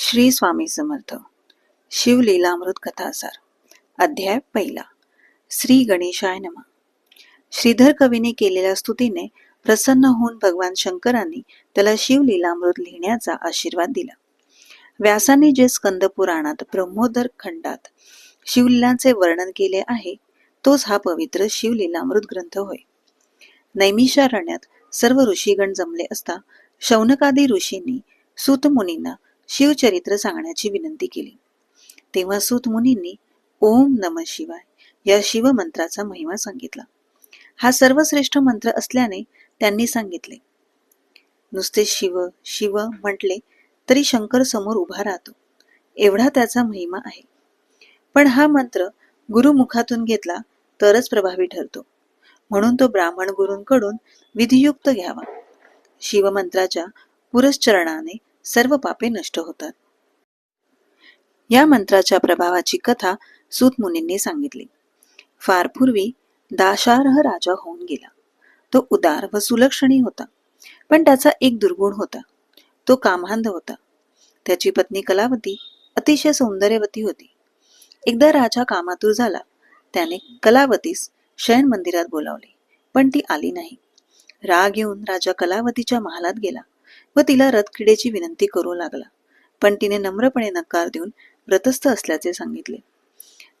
श्री स्वामी समर्थ. शिवलीलामृत कथासार. अध्याय पहिला. श्री गणेशाय नमा. श्रीधर कवीने केलेल्या स्तुतीने प्रसन्न होऊन भगवान शंकरांनी त्याला शिवलीलामृत लिहिण्याचा आशीर्वाद दिला. व्यासांनी जे स्कंद पुराणात ब्रह्मोदर खंडात शिवलीलांचे वर्णन केले आहे तोच हा पवित्र शिवलीलामृत ग्रंथ होय. नैमिषारण्यात सर्व ऋषीगण जमले असता शौनकादी ऋषींनी सुतमुनींना शिवचरित्र सांगण्याची विनंती केली. तेव्हा सूत मुनींनी ओम नम शिवाय या शिवमंत्राचा महिमा सांगितला. हा सर्वश्रेष्ठ मंत्र असल्याने त्यांनी सांगितले. नुसते शिव शिव म्हटले तरी शंकर समोर उभा राहतो. एवढा त्याचा महिमा आहे. पण हा मंत्र गुरुमुखातून घेतला तरच प्रभावी ठरतो. म्हणून तो ब्राह्मण गुरूंकडून विधियुक्त घ्यावा. शिवमंत्राच्या पुरस्चरणाने सर्व पापे नष्ट होतात. या मंत्राच्या प्रभावाची कथा सुतमुनींनी सांगितली. फार पूर्वी दाशार्ह राजा होऊन गेला. तो उदार व सुलक्षणी होता. पण त्याचा एक दुर्गुण होता. तो कामांध होता. त्याची पत्नी कलावती अतिशय सौंदर्यवती होती. एकदा राजा कामातूर झाला. त्याने कलावतीस शयन मंदिरात बोलावले. पण ती आली नाही. राग येऊन राजा कलावतीच्या महालात गेला. व तिला रथकिडेची विनंती करू लागला. पण तिने नम्रपणे नकार देऊन व्रतस्थ असल्याचे सांगितले.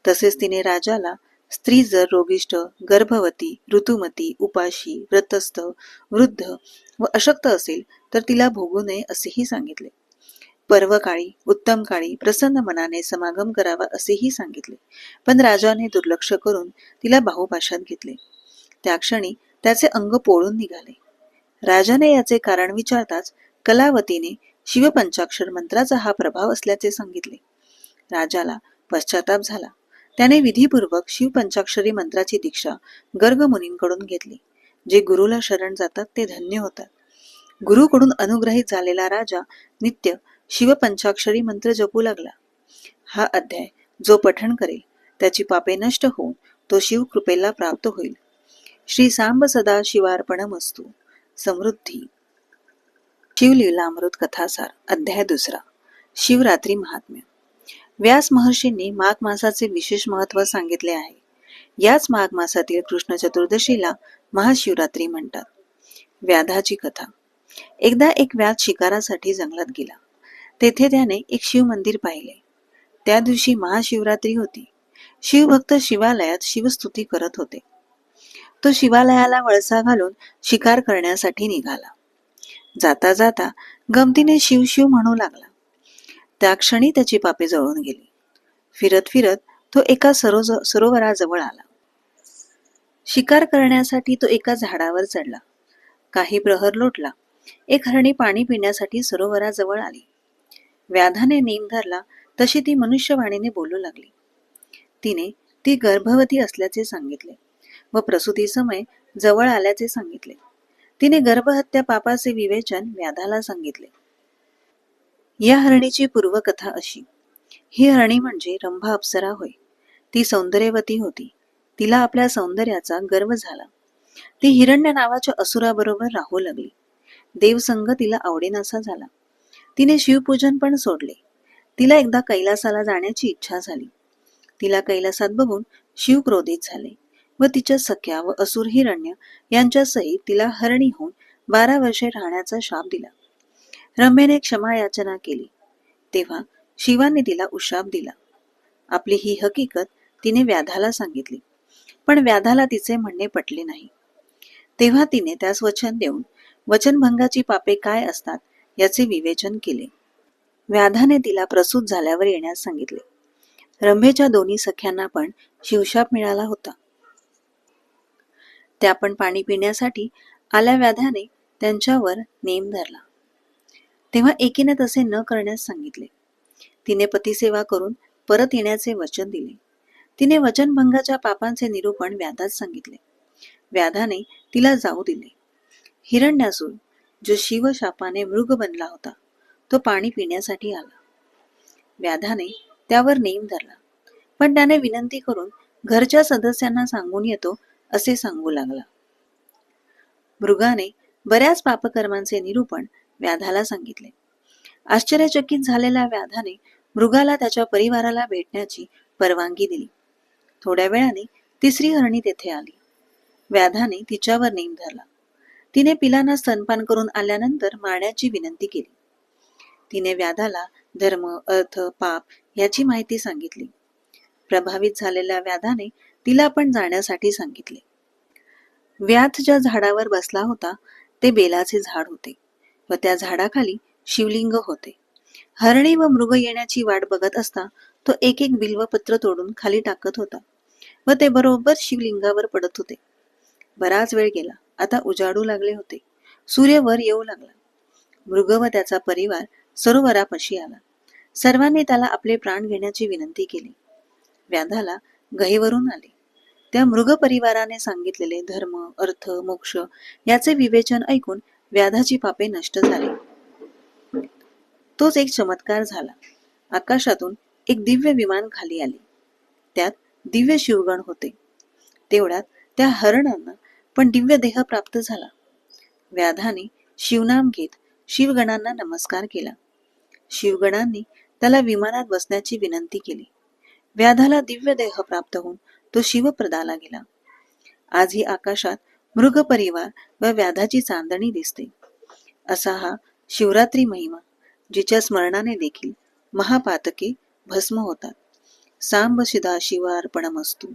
तसेच तिने राजाला स्त्री जर रोगिष्ट गर्भवती ऋतुमती उपाशी व्रतस्थ वृद्ध व अशक्त असेल तर तिला भोगू नये असेही सांगितले. पर्व काळी उत्तम काळी प्रसन्न मनाने समागम करावा असेही सांगितले. पण राजाने दुर्लक्ष करून तिला बाहुपाशात घेतले. त्या क्षणी त्याचे अंग पोळून निघाले. राजाने याचे कारण विचारताच कलावतीने शिवपंचाक्षर मंत्राचा हा प्रभाव असल्याचे सांगितले. राजाला पश्चाताप झाला. त्याने विधीपूर्वक शिवपंचाक्षरी मंत्राची दीक्षा गर्ग मुनींकडून घेतली. जे गुरुला शरण जातात ते धन्य होतात. गुरुकडून अनुग्रहित झालेला राजा नित्य शिवपंचाक्षरी मंत्र जपू लागला. हा अध्याय जो पठण करेल त्याची पापे नष्ट होऊन तो शिवकृपेला प्राप्त होईल. श्री सांब सदा शिवार्पणमस्तू. समृद्धी. शिवलीलामृत कथासार अध्याय दुसरा शिवरात्री महात्म्य. व्यास महर्षींनी माघ मासाचे विशेष महत्त्व सांगितले आहे. याच माघ मासातील कृष्ण चतुर्दशीला महाशिवरात्री म्हणतात. व्याधाची कथा. एकदा एक व्याध शिकारासाठी जंगलात गेला. तेथे त्याने एक शिव मंदिर पाहिले. त्या दिवशी महाशिवरात्री होती. शिवभक्त शिवालयात शिवस्तुती करत होते. तो शिवालयाला वळसा घालून शिकार करण्यासाठी निघाला. जाता जाता गमतीने शिव शिव म्हणू लागला. त्या क्षणी त्याची पापे जळून गेली. फिरत फिरत तो एका सरो सरोवराजवळ आला. शिकार करण्यासाठी तो एका झाडावर चढला. काही प्रहर लोटला. एक हरणी पाणी पिण्यासाठी सरोवराजवळ आली. व्याधाने नेम धरला तशी ती मनुष्यवाणीने बोलू लागली. तिने ती गर्भवती असल्याचे सांगितले. व प्रसूती समय जवळ आल्याचे सांगितले. तिने गर्भहत्या पापाचे विवेचन व्याधाला सांगितले. या हरणीची पूर्वकथा अशी. ही हरणी म्हणजे रंभा अप्सरा होय. ती सौंदर्यवती होती. तिला आपल्या सौंदर्याचा गर्व झाला. ती हिरण्य नावाच्या असुराबरोबर राहू लागली. देवसंग तिला आवडेनासा झाला. तिने शिवपूजन पण सोडले. तिला एकदा कैलासाला जाण्याची इच्छा झाली. तिला कैलासात बघून शिव क्रोधित झाले. व तिच्या सख्या व असुर हिरण्य यांच्यासहित तिला हरणी होऊन बारा वर्षे राहण्याचा शाप दिला. रम्याने क्षमा याचना केली. तेव्हा शिवाने तिला उशाप दिला. आपली ही हकीकत तिने व्याधाला सांगितली पण व्याधाला तिचे म्हणणे पटले नाही. तेव्हा तिने त्यास वचन देऊन वचनभंगाची पापे काय असतात याचे विवेचन केले. व्याधाने तिला प्रसूत झाल्यावर येण्यास सांगितले. रंभेच्या दोन्ही सख्यांना पण शिवशाप मिळाला होता. त्या पण पाणी पिण्यासाठी आल्या व्याधाने त्यांच्यावर नेम धरला. तेव्हा एकीने तसे न करण्यास सांगितले. तिने पतिसेवा करून परत येण्याचे वचन दिले. तिने वचनभंगाच्या पापांचे निरूपण व्याधात सांगितले. व्याधाने तिला जाऊ दिले. हिरण्यासूर जो शिवशापाने मृग बनला होता तो पाणी पिण्यासाठी आला. व्याधाने त्यावर नेम धरला. पण त्याने विनंती करून घरच्या सदस्यांना सांगून येतो असे सांगू लागला. मृगाने बऱ्याच पापकर्मांचे निरूपण व्याधाला सांगितले. आश्चर्यचकित झालेल्या व्याधाने मृगाला त्याच्या परिवाराला भेटण्याची परवानगी दिली. थोड्या वेळाने तिसरी हरणी तेथे आली. व्याधाने तिच्यावर नेम धरला. तिने पिलांना स्तनपान करून आल्यानंतर मारण्याची विनंती केली. तिने व्याधाला धर्म अर्थ पाप याची माहिती सांगितली. प्रभावित झालेल्या व्याधाने तिला पण जाण्यासाठी सांगितले. व्याध ज्या झाडावर बसला होता ते बेलाचे झाड होते व त्या झाडाखाली शिवलिंग होते. हरणी व मृग येण्याची वाट बघत असता तो एक एक बिल्वपत्र तोडून खाली टाकत होता व ते बरोबर शिवलिंगावर पडत होते. बराच वेळ गेला आता उजाडू लागले होते. सूर्य वर येऊ लागला. मृग व त्याचा परिवार सरोवरापाशी आला. सर्वांनी त्याला आपले प्राण घेण्याची विनंती केली. व्याधाला गहीवरून आले. त्या मृग परिवाराने सांगितलेले धर्म अर्थ मोक्ष याचे विवेचन ऐकून व्याधाची पापे नष्ट झाली. तोच एक चमत्कार झाला. आकाशातून एक दिव्य विमान खाली आले. त्यात दिव्य शिवगण होते. तेवढ्यात त्या हरणांना पण दिव्य देह प्राप्त झाला. व्याधाने शिवनाम घेत शिवगणांना नमस्कार केला. शिवगणांनी त्याला विमानात बसण्याची विनंती केली. व्याधाला दिव्य देह प्राप्त होऊन तो शिवप्रदाला गेला. आजही आकाशात मृग परिवार व व्याधाची चांदणी दिसते. असा हा शिवरात्री महिमा जिच्या स्मरणाने देखील महापातके भस्म होतात. सांब शिदा शिवार्पणमस्तू.